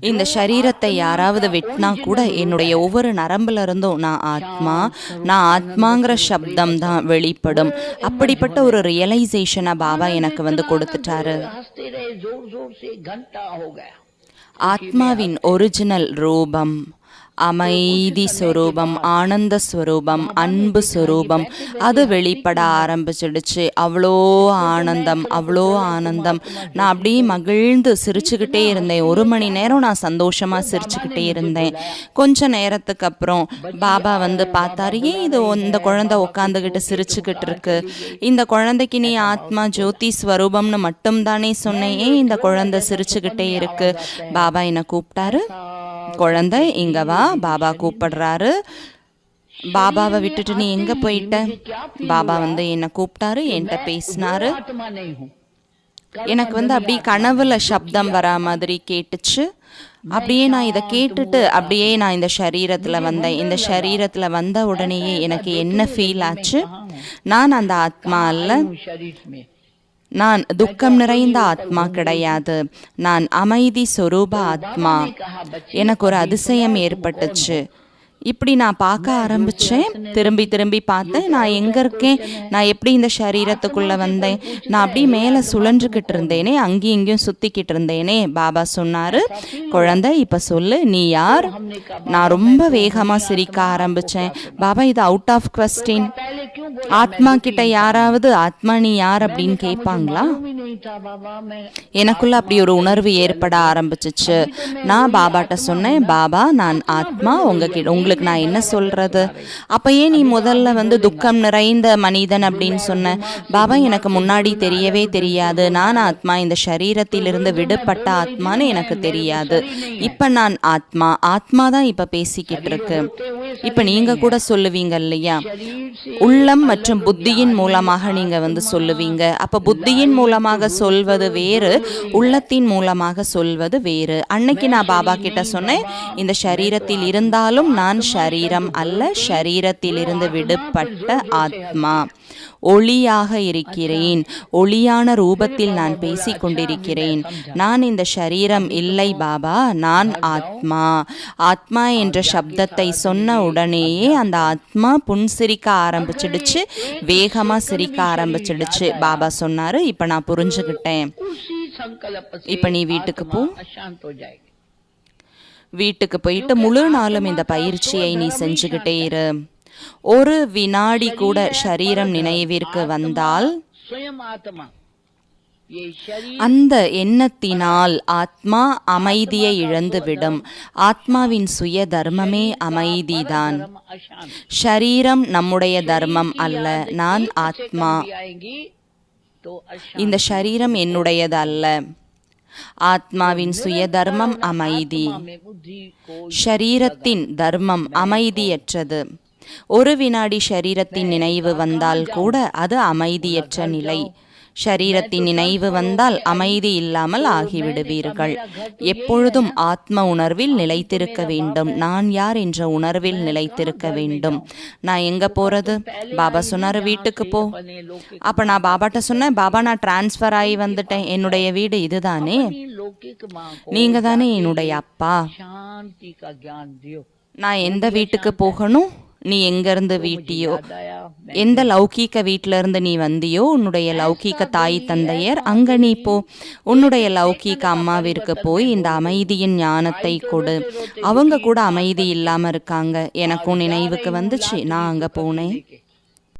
இந்த சரீரத்தை யாராவது வெட்டினா கூட என்னுடைய ஒவ்வொரு நரம்புல இருந்தும் நான் ஆத்மா நான் ஆத்மாங்கிற சப்தம் தான் வெளிப்படும். அப்படிப்பட்ட ஒரு ரியலைசேஷனை பாபா எனக்கு வந்து கொடுத்துட்டாரு. ஆத்மாவின் ஒரிஜினல் ரூபம். அமைதி ஸ்வரூபம் ஆனந்த ஸ்வரூபம் அன்பு ஸ்வரூபம் அது வெளிப்பட ஆரம்பிச்சிடுச்சு. அவ்வளோ ஆனந்தம் அவ்வளோ ஆனந்தம். நான் அப்படியே மகிழ்ந்து சிரிச்சுக்கிட்டே இருந்தேன். ஒரு மணி நேரம் நான் சந்தோஷமாக சிரிச்சுக்கிட்டே இருந்தேன். கொஞ்ச நேரத்துக்கு அப்புறம் பாபா வந்து பார்த்தாரு ஏன் இது இந்த குழந்தை உட்காந்துக்கிட்டு சிரிச்சுக்கிட்டு இருக்கு? இந்த குழந்தைக்கு நீ ஆத்மா ஜோதி ஸ்வரூபம்னு மட்டும்தானே சொன்னேன். ஏன் இந்த குழந்தை சிரிச்சுக்கிட்டே இருக்கு? பாபா என்னை கூப்பிட்டாரு. குழந்தை இங்கே வா பாபா கூப்பிடுறாரு. பாபாவை விட்டுட்டு நீ எங்கே போயிட்ட? பாபா வந்து என்னை கூப்பிட்டாரு என்கிட்ட பேசினாரு. எனக்கு வந்து அப்படியே கனவுல சப்தம் வர மாதிரி கேட்டுச்சு. அப்படியே நான் இதை கேட்டுட்டு அப்படியே நான் இந்த சரீரத்தில் வந்தேன். இந்த சரீரத்தில் வந்த உடனேயே எனக்கு என்ன ஃபீல் ஆச்சு? நான் அந்த ஆத்மா அல்ல. நான் துக்கம் நிறைந்த ஆத்மா கிடையாது. நான் அமைதி சொரூப ஆத்மா. எனக்கு ஒரு அதிசயம் ஏற்பட்டுச்சு. இப்படி நான் பார்க்க ஆரம்பித்தேன் திரும்பி திரும்பி பார்த்தேன். நான் எங்கே இருக்கேன்? நான் எப்படி இந்த சரீரத்துக்குள்ளே வந்தேன்? நான் அப்படியே மேலே சுழன்றுக்கிட்டு இருந்தேனே அங்கேயும் இங்கேயும் சுற்றிக்கிட்டு இருந்தேனே. பாபா சொன்னார் குழந்தை இப்போ சொல்லு நீ யார்? நான் ரொம்ப வேகமாக சிரிக்க ஆரம்பித்தேன் பாபா இது அவுட் ஆஃப் கொஸ்டின் ஆத்மா கிட்ட யாராவது ஆத்மா நீ யார்? அப்படின்னு கேட்பாங்களா? எனக்குள்ள அப்படி ஒரு உணர்வு ஏற்பட ஆரம்பிச்சிச்சு. நான் பாபாட்ட சொன்னேன் பாபா நான் ஆத்மா உங்ககிட்ட உங்களுக்கு நான் என்ன சொல்றது? அப்ப ஏன் நீ முதல்ல வந்து துக்கம் நிறைந்த மனிதன் அப்படின்னு சொன்ன. பாபா எனக்கு முன்னாடி தெரியவே தெரியாது. நான் ஆத்மா இந்த சரீரத்திலிருந்து விடுபட்ட ஆத்மான்னு எனக்கு தெரியாது. இப்ப நான் ஆத்மா ஆத்மா தான் இப்ப பேசிக்கிட்டு இருக்கு. இப்ப நீங்க கூட சொல்லுவீங்க இல்லையா? உள்ளம் மற்றும் புத்தியின் மூலமாக நீங்க வந்து சொல்லுவீங்க. அப்ப புத்தியின் மூலமாக சொல்வது வேறு உள்ளத்தின் மூலமாக சொல்வது வேறு. அன்னைக்கு நான் பாபா கிட்ட சொன்னேன் இந்த சரீரத்தில் இருந்தாலும் நான் சரீரம் அல்ல சரீரத்திலிருந்து விடுபட்ட ஆத்மா. ஒளியாக இருக்கிறேன். ஒளியான ரூபத்தில் நான் பேசிக் கொண்டிருக்கிறேன். நான் இந்த சரீரம் இல்லை பாபா நான் ஆத்மா. ஆத்மா என்ற சப்தத்தை சொன்ன உடனேயே அந்த ஆத்மா புன் சிரிக்க ஆரம்பிச்சிடுச்சு வேகமாக சிரிக்க ஆரம்பிச்சிடுச்சு. பாபா சொன்னார் இப்போ நான் புரிஞ்சுக்கிட்டேன் இப்போ நீ வீட்டுக்கு போ. வீட்டுக்கு போயிட்டு முழு நாளும் இந்த பயிற்சியை நீ செஞ்சுக்கிட்டே இரு. ஒரு வினாடி கூட சரீரம் நினைவிற்கு வந்தால் அந்த எண்ணத்தினால் ஆத்மா அமைதியை இழந்துவிடும். ஆத்மாவின் சுய தர்மமே அமைதிதான். ஷரீரம் நம்முடைய தர்மம் அல்ல. நான் ஆத்மா. இந்த ஷரீரம் என்னுடையது அல்ல ஆத்மாவின் சுய தர்மம் அமைதி. ஷரீரத்தின் தர்மம் அமைதியற்றது. ஒரு வினாடி ஷரீரத்தின் நினைவு வந்தால் கூட அது அமைதியற்ற நிலை. சரீரத்தின் நினைவு வந்தால் அமைதி இல்லாமல் ஆகிவிடுவீர்கள் எப்பொழுதும் ஆத்ம உணர்வில் நிலைத்திருக்க வேண்டும் நான் யார் என்ற உணர்வில் நிலைத்திருக்க வேண்டும் நான் எங்க போறது பாபா சொன்னார் வீட்டுக்கு போ அப்ப நான் பாபாட்ட சொன்னேன் பாபா நான் டிரான்ஸ்ஃபர் ஆகி வந்துட்டேன் என்னுடைய வீடு இதுதானே நீங்க தானே என்னுடைய அப்பா நான் எந்த வீட்டுக்கு போகணும் நீ எங்கேருந்து வீட்டியோ? எந்த லௌகீக வீட்ல இருந்து நீ வந்தியோ? உன்னுடைய லௌகீக தாய் தந்தையர் அங்க நீ போ. உன்னுடைய லௌகீக அம்மாவிற்கு போய் இந்த அமைதியின் ஞானத்தை கொடு. அவங்க கூட அமைதி இல்லாம இருக்காங்க. எனக்கும் நினைவுக்கு வந்துச்சு. நான் அங்க போனேன்.